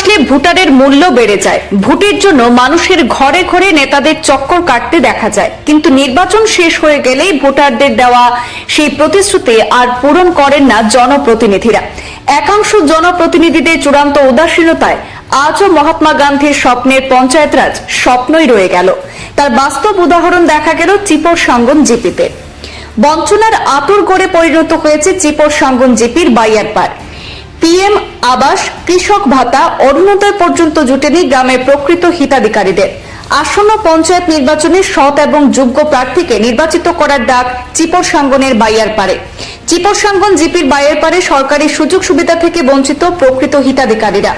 আসলে ভোটারের মূল্য বেড়ে যায়। ভোটের জন্য মানুষের ঘরে ঘরে নেতাদের চক্কর কাটতে দেখা যায়। কিন্তু নির্বাচন শেষ হয়ে গেলেই ভোটারদের দেওয়া সেই প্রতিশ্রুতি আর পূরণ করেন না জনপ্রতিনিধিরা। একাংশ জনপ্রতিনিধিদের চূড়ান্ত উদাসীনতায় আজও মহাত্মা গান্ধীর স্বপ্নের পঞ্চায়েত রাজ স্বপ্নই রয়ে গেল। তার বাস্তব উদাহরণ দেখা গেল চিপর সাঙ্গন জিপিতে। বঞ্চনার আতর করে পরিণত হয়েছে চিপর সাঙ্গন জিপির বাইয়ার পার পিএম আবাস, কৃষক ভাতা অরুণোদয় পর্যন্ত জুটেনি গ্রামের প্রকৃত হিতাধিকারীদের। আসন্ন পঞ্চায়েত নির্বাচনে সৎ এবং যোগ্য প্রার্থীকে নির্বাচিত করার ডাক চিপর সাঙ্গনের বাইয়ার পারে চিপর সাঙ্গন জিপির বাইয়ের পারে সরকারি সুযোগ সুবিধা থেকে বঞ্চিত প্রকৃত হিতাধিকারীরা।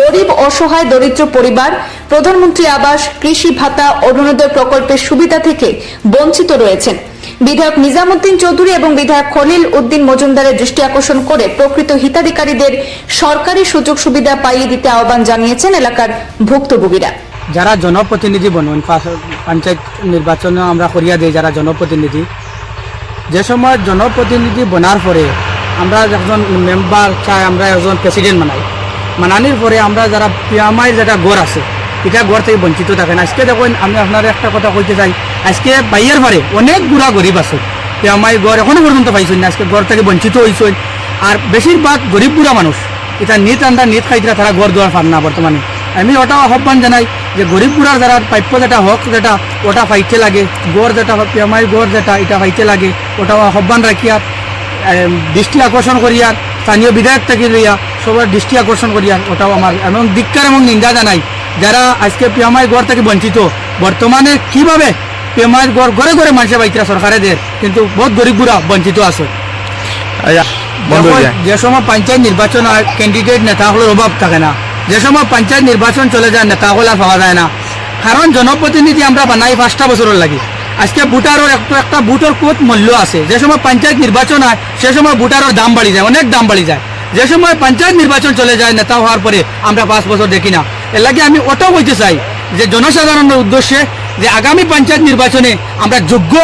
গরিব, অসহায়, দরিদ্র পরিবার, প্রধানমন্ত্রী আবাস, কৃষি ভাতা অরুণোদয় প্রকল্পের সুবিধা থেকে বঞ্চিত রয়েছেন। বিধায়ক নিজামুদ্দিন চৌধুরী এবং বিধায়ক খলিল উদ্দিন মজুমদারের দৃষ্টি আকর্ষণ করে প্রকৃত হিতাধিকারীদের সরকারি সুযোগ সুবিধা পাইয়ে দিতে আহ্বান জানিয়েছেন এলাকার ভুক্তভোগীরা। যারা জনপ্রতিনিধি বনুন পঞ্চায়েত নির্বাচনে আমরা করিয়া দিই যারা জনপ্রতিনিধি। যে সময় জনপ্রতিনিধি বনার পরে আমরা একজন মেম্বার চাই, আমরা একজন প্রেসিডেন্ট মানাই। মানানির পরে আমরা যারা পিয়ামাই যেটা গড় আছে, এটা গড় থেকে বঞ্চিত থাকেন আজকে দেখুন, আমি আপনার একটা কথা কইতে চাই। আজকে বাইয়ের পরে অনেক গুড়া গরিব আছে। পিয়ামাই গড় এখনও পর্যন্ত পাইছেন না, আজকে গড় থেকে বঞ্চিত হয়েছেন আর বেশিরভাগ গরিব বুড়া মানুষ এটা নিত আন্দা নিত খাইতে তারা গড় দেওয়ার পার না বর্তমানে আমি ওটা আহ্বান জানাই যে গরিব বুড়ার যারা প্রাপ্য যেটা হক যেটা, ওটা পাইতে লাগে। গড় যেটা পিয়ামাই গড় যেটা, এটা পাইতে লাগে। ওটা আহ্বান রাখিয়া দৃষ্টি আকর্ষণ করিয়া স্থানীয় বিধায়ক থেকে লইয়া সবার দৃষ্টি আকর্ষণ করিয়া ওটাও আমার এবং ধিক্কার এবং নিন্দা জানাই। যারা আজকে পিয়ামাই গড় থেকে বঞ্চিত বর্তমানে কীভাবে গড় ঘরে ঘরে মানুষের পাইতরা সরকারে দেয় কিন্তু বহুত গরিব বুড়া বঞ্চিত আছে। যে সময় পঞ্চায়েত নির্বাচন ক্যান্ডিডেট নেতাগুলোর অভাব থাকে না। যে সময় পঞ্চায়েত নির্বাচন চলে যায় নেতাগুলো পাওয়া যায় না। কারণ জনপ্রতিনিধি আমরা বানাই পাঁচটা বছরের লাগি। আজকে ভোটারের একটা একটা ভোটের কত মূল্য আছে? যে সময় পঞ্চায়েত নির্বাচন হয় সে সময় ভোটারের দাম বাড়ি যায় অনেক দাম বাড়ি যায়। যে সময় পঞ্চায়েত নির্বাচন চলে যায় নেতা হওয়ার পরে আমরা পাঁচ বছর দেখি না। এর লাগে আমি ওটাও বলতে চাই যে জনসাধারণের উদ্দেশ্যে যে আগামী পঞ্চায়েত নির্বাচনে আমরা যোগ্য